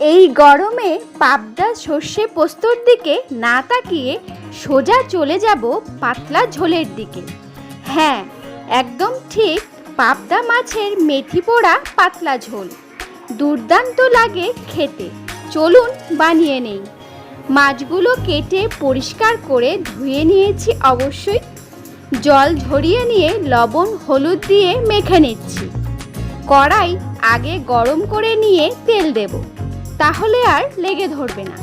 এই গরমে পাবদা সর্ষে পোস্তর দিকে না তাকিয়ে সোজা চলে যাব পাতলা ঝোলের দিকে। হ্যাঁ একদম ঠিক পাবদা মাছের মেথি পোড়া পাতলা ঝোল। দুর্দান্ত লাগে খেতে। চলুন বানিয়ে নেই। মাছগুলো কেটে পরিষ্কার করে ধুয়ে নিয়েছি অবশ্যই। জল ঝরিয়ে নিয়ে লবণ, হলুদ দিয়ে মেখে নিচ্ছি। কড়াই আগে গরম করে নিয়ে তেল দেব। তাহলে আর লেগে ধরবে না।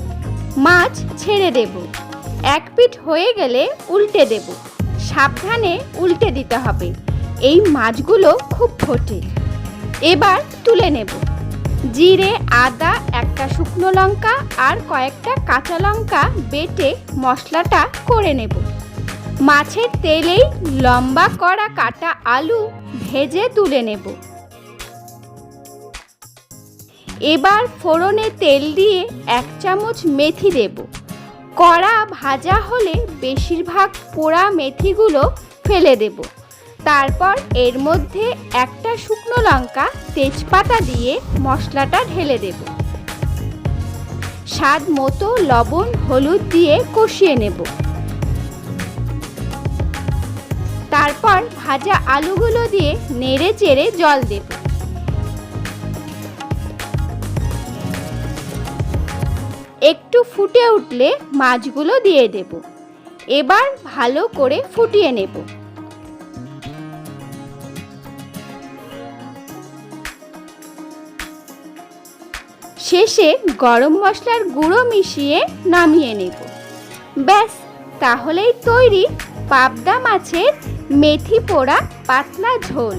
মাছ ছেড়ে দেব। এক পিঠ হয়ে গেলে উল্টে দেব। সাবধানে উল্টে দিতে হবে। এই মাছগুলো খুব ফোটে। এবার তুলে নেব। জিরে, আদা, একটা শুকনো লঙ্কা আর কয়েকটা কাঁচা লঙ্কা বেটে মশলাটা করে নেব। মাছের তেলেই লম্বা করা কাটা আলু ভেজে তুলে নেব। এবার ফোড়নে তেল দিয়ে এক চামচ মেথি দেব। কড়া ভাজা হলে বেশিরভাগ পোড়া মেথিগুলো ফেলে দেব। তারপর এর মধ্যে একটা শুকনো লঙ্কা, তেজপাতা দিয়ে মশলাটা ঢেলে দেব। স্বাদ মতো লবণ, হলুদ দিয়ে কষিয়ে নেব। তারপর ভাজা আলুগুলো দিয়ে নেড়ে চেড়ে জল দেব। একটু ফুটে উঠলে মাছগুলো দিয়ে দেব। এবার ভালো করে ফুটিয়ে নেব। শেষে গরম মশলার গুঁড়ো মিশিয়ে নামিয়ে নেব। ব্যাস, তাহলেই তৈরি পাবদা মাছের মেথি পোড়া পাতলা ঝোল।